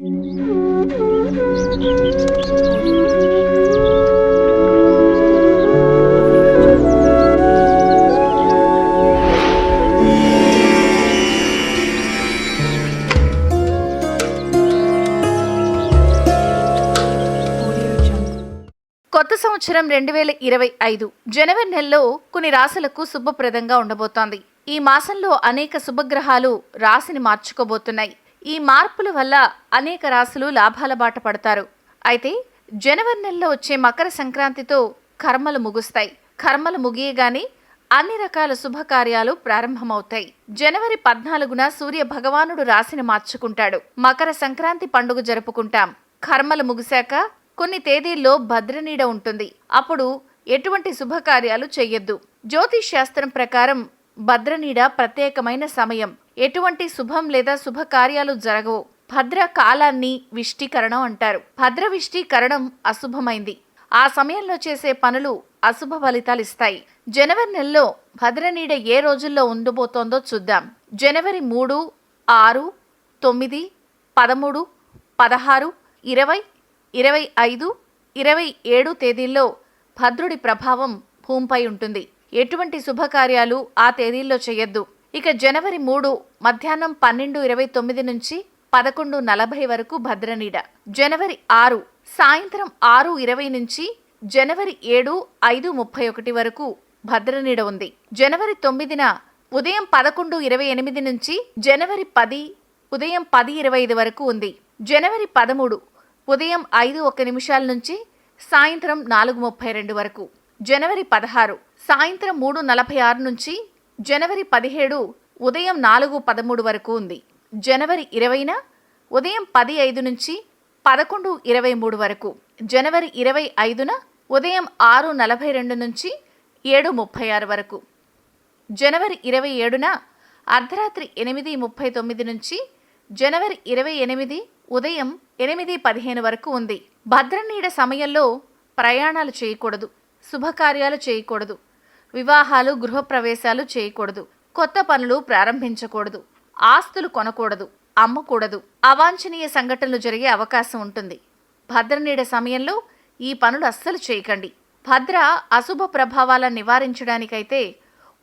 కొత్త సంవత్సరం రెండు వేల ఇరవై ఐదు జనవరి నెలలో కొన్ని రాశులకు శుభప్రదంగా ఉండబోతోంది. ఈ మాసంలో అనేక శుభగ్రహాలు రాశిని మార్చుకోబోతున్నాయి. ఈ మార్పుల వల్ల అనేక రాశులు లాభాల బాట పడతారు. అయితే జనవరి నెలలో వచ్చే మకర సంక్రాంతితో కర్మలు ముగుస్తాయి. కర్మలు ముగియగానే అన్ని రకాల శుభకార్యాలు ప్రారంభమవుతాయి. జనవరి పద్నాలుగున సూర్య భగవానుడు రాశిని మార్చుకుంటాడు. మకర సంక్రాంతి పండుగ జరుపుకుంటాం. కర్మలు ముగిశాక కొన్ని తేదీల్లో భద్రనీడ ఉంటుంది. అప్పుడు ఎటువంటి శుభకార్యాలు చెయ్యొద్దు. జ్యోతిష్ శాస్త్రం ప్రకారం భద్రనీడ ప్రత్యేకమైన సమయం. ఎటువంటి శుభం లేదా శుభకార్యాలు జరగవు. భద్ర కాలాన్ని విష్టీకరణం అంటారు. భద్ర విష్టీకరణం అశుభమైంది. ఆ సమయంలో చేసే పనులు అశుభ ఫలితాలు ఇస్తాయి. జనవరి నెలలో భద్రనీడ ఏ రోజుల్లో ఉండబోతోందో చూద్దాం. జనవరి మూడు ఆరు తొమ్మిది పదమూడు పదహారు ఇరవై ఇరవై ఐదు ఇరవై ఏడు తేదీల్లో భద్రుడి ప్రభావం భూమిపై ఉంటుంది. ఎటువంటి శుభకార్యాలు ఆ తేదీల్లో చేయొద్దు. ఇక జనవరి మూడు మధ్యాహ్నం పన్నెండు ఇరవై తొమ్మిది నుంచి పదకొండు నలభై వరకు భద్రనీడ. జనవరి ఆరు సాయంత్రం ఆరు ఇరవై నుంచి జనవరి ఏడు ఐదు ముప్పై ఒకటి వరకు భద్రనీడ ఉంది. జనవరి తొమ్మిదిన ఉదయం పదకొండు ఇరవై ఎనిమిది నుంచి జనవరి పది ఉదయం పది ఇరవై ఐదు వరకు ఉంది. జనవరి పదమూడు ఉదయం ఐదు ఒక నిమిషాల నుంచి సాయంత్రం నాలుగు ముప్పై రెండు వరకు. జనవరి పదహారు సాయంత్రం మూడు నలభై ఆరు నుంచి జనవరి పదిహేడు ఉదయం నాలుగు పదమూడు వరకు ఉంది. జనవరి ఇరవైన ఉదయం పది ఐదు నుంచి పదకొండు ఇరవై మూడు వరకు. జనవరి ఇరవై ఐదున ఉదయం ఆరు నలభై రెండు నుంచి ఏడు ముప్పై ఆరు వరకు. జనవరి ఇరవై ఏడున అర్ధరాత్రి ఎనిమిది ముప్పై తొమ్మిది నుంచి జనవరి ఇరవై ఎనిమిది ఉదయం ఎనిమిది పదిహేను వరకు ఉంది. భద్రనీడ సమయంలో ప్రయాణాలు చేయకూడదు. శుభకార్యాలు చేయకూడదు. వివాహాలు గృహప్రవేశాలు చేయకూడదు. కొత్త పనులు ప్రారంభించకూడదు. ఆస్తులు కొనకూడదు. అమ్మకూడదు. అవాంఛనీయ సంఘటనలు జరిగే అవకాశం ఉంటుంది. భద్రనీడ సమయంలో ఈ పనులు అస్సలు చేయకండి. భద్ర అశుభ ప్రభావాలను నివారించడానికైతే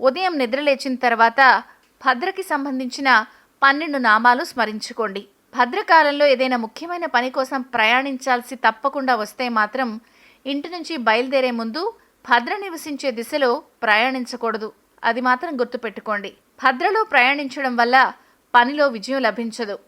ఉదయం నిద్రలేచిన తర్వాత భద్రకి సంబంధించిన పన్నెండు నామాలు స్మరించుకోండి. భద్రకాలంలో ఏదైనా ముఖ్యమైన పని కోసం ప్రయాణించాల్సి తప్పకుండా వస్తే మాత్రం ఇంటి నుంచి బయలుదేరే ముందు భద్ర నివసించే దిశలో ప్రయాణించకూడదు. అది మాత్రం గుర్తుపెట్టుకోండి. భద్రలో ప్రయాణించడం వల్ల పనిలో విజయం లభించదు.